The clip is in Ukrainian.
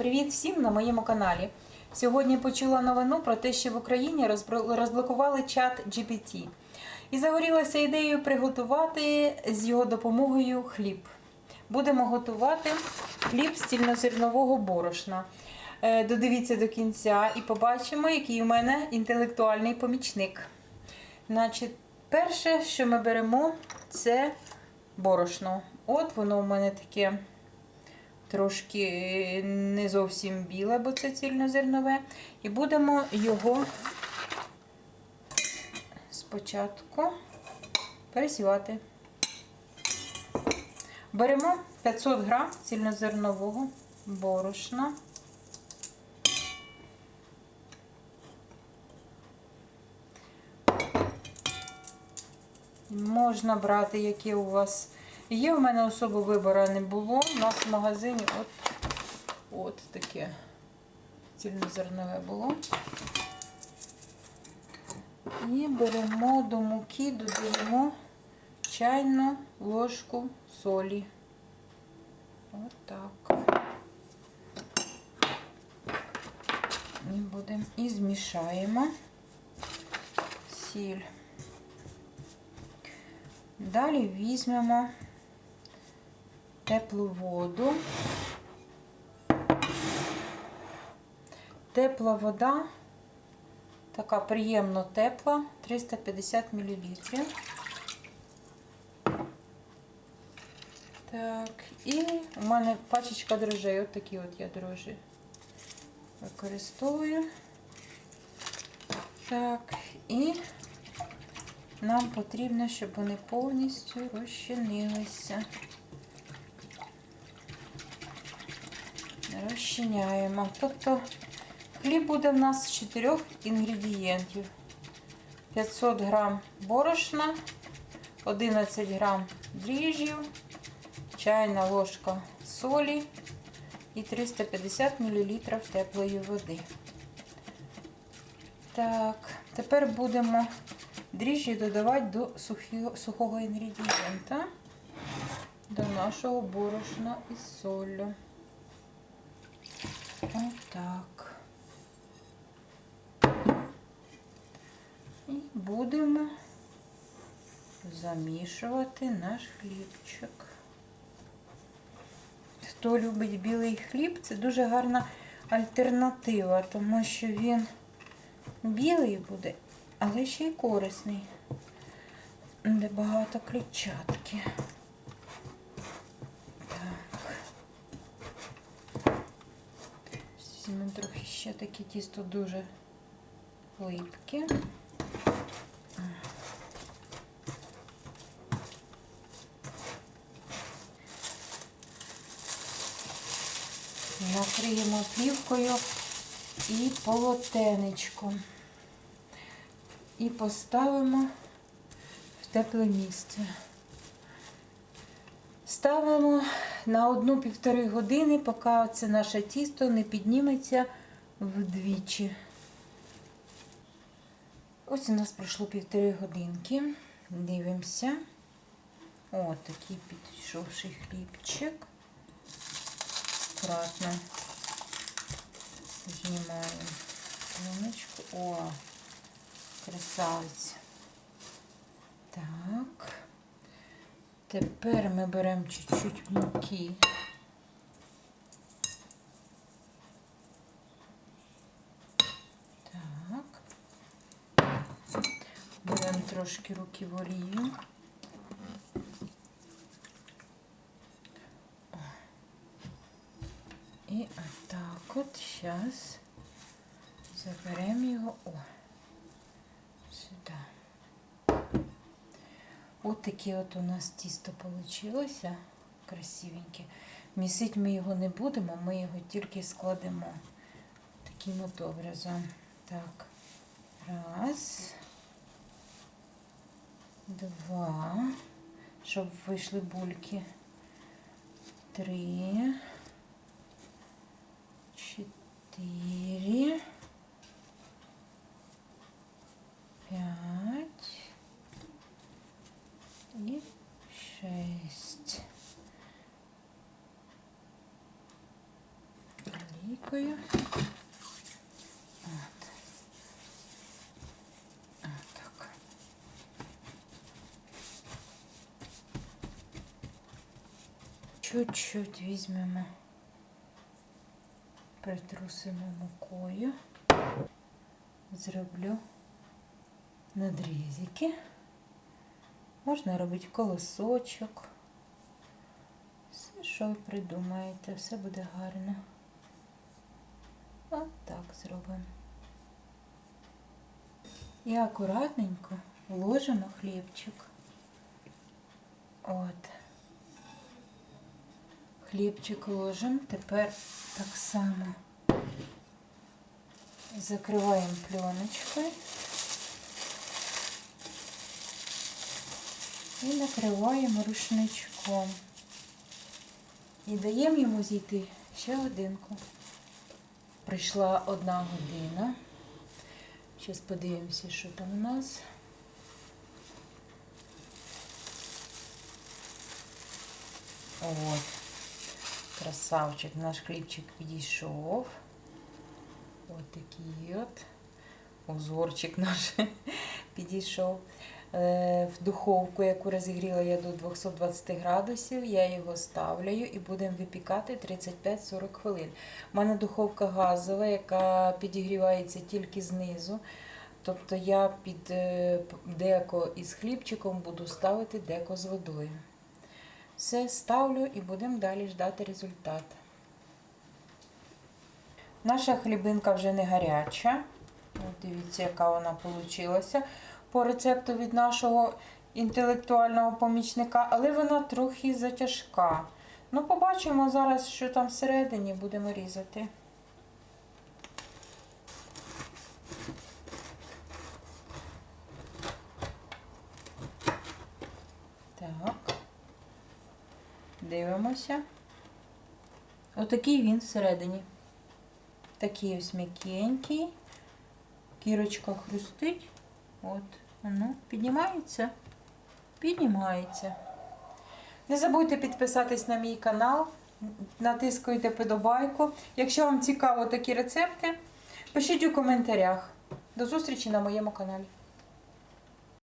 Привіт всім на моєму каналі. Сьогодні почула новину про те, що в Україні розблокували чат GPT. І загорілася ідеєю приготувати з його допомогою хліб. Будемо готувати хліб з цільнозернового борошна. Е, Додивіться до кінця і побачимо, який у мене інтелектуальний помічник. Значить, перше, що ми беремо, це борошно. От воно у мене таке трошки не зовсім біле, бо це цільнозернове. І будемо його спочатку пересівати. Беремо 500 грам цільнозернового борошна. Можна брати, яке у вас є. У мене особо вибору не було. У нас в магазині от, от таке цільнозернове було. І беремо до муки, додаємо чайну ложку солі. От так. І будемо і змішаємо сіль. Далі візьмемо теплу воду. Тепла вода, така приємно тепла, 350 мл. Так, і у мене пачечка дрожжей, от такі от я дрожжі використовую. Так, і нам потрібно, щоб вони повністю розчинилися. Розчиняємо. Тобто хліб буде в нас з чотирьох інгредієнтів. 500 грам борошна, 11 грам дріжджів, чайна ложка солі і 350 мл теплої води. Так, тепер будемо дріжджі додавати до сухого інгредієнта, до нашого борошна із солью. Отак. І будемо замішувати наш хлібчик. Хто любить білий хліб, це дуже гарна альтернатива, тому що він білий буде, але ще й корисний, де багато клітчатки. Візьмемо трохи ще таке тісто дуже липке. Накриємо плівкою і полотенечком. І поставимо в тепле місце. Ставимо на одну-півтори години, поки це наше тісто не підніметься вдвічі. Ось у нас пройшло півтори годинки. Дивимося. О, такий підійшовший хлібчик. Аккуратно знімаємо пленочку. О, красавець. Так. Тепер ми беремо чуть-чуть муки. Так. Беремо трошки руки в олію. І отак от зараз заберемо його о, сюди. От таке от у нас тісто вийшло. Красивеньке. Місити ми його не будемо, ми його тільки складемо таким от образом. Так. Раз. Два. Щоб вийшли бульки. Три. Четыре, ложечкою. От. Отак. Чуть-чуть візьмемо, притрусимо мукою, зроблю надрізики. Можна робити колосочок. Все, що ви придумаєте, все буде гарно. От так зробимо. І акуратненько ложимо хлібчик. От. Хлібчик ложимо. Тепер так само закриваємо пленочкою. І накриваємо рушничком. І даємо йому зійти ще годинку. Прийшла одна година. Зараз подивимося, що там у нас. От, красавчик, наш хлібчик підійшов. От такий от. Узорчик наш підійшов. Е, В духовку, яку розігріла я до 220 градусів, я його ставляю і будемо випікати 35-40 хвилин. У мене духовка газова, яка підігрівається тільки знизу. Тобто я під е, деко із хлібчиком буду ставити деко з водою. Все ставлю і будемо далі ждати результат. Наша хлібинка вже не гаряча. От дивіться, яка вона вийшла по рецепту від нашого інтелектуального помічника, але вона трохи затяжка. Ну, побачимо зараз, що там всередині будемо різати. Так. Дивимося. Отакий він всередині. Такий ось м'якенький. Кірочка хрустить. От, воно піднімається. Піднімається. Не забудьте підписатись на мій канал, натискуйте подобайку. Якщо вам цікаво такі рецепти, пишіть у коментарях. До зустрічі на моєму каналі.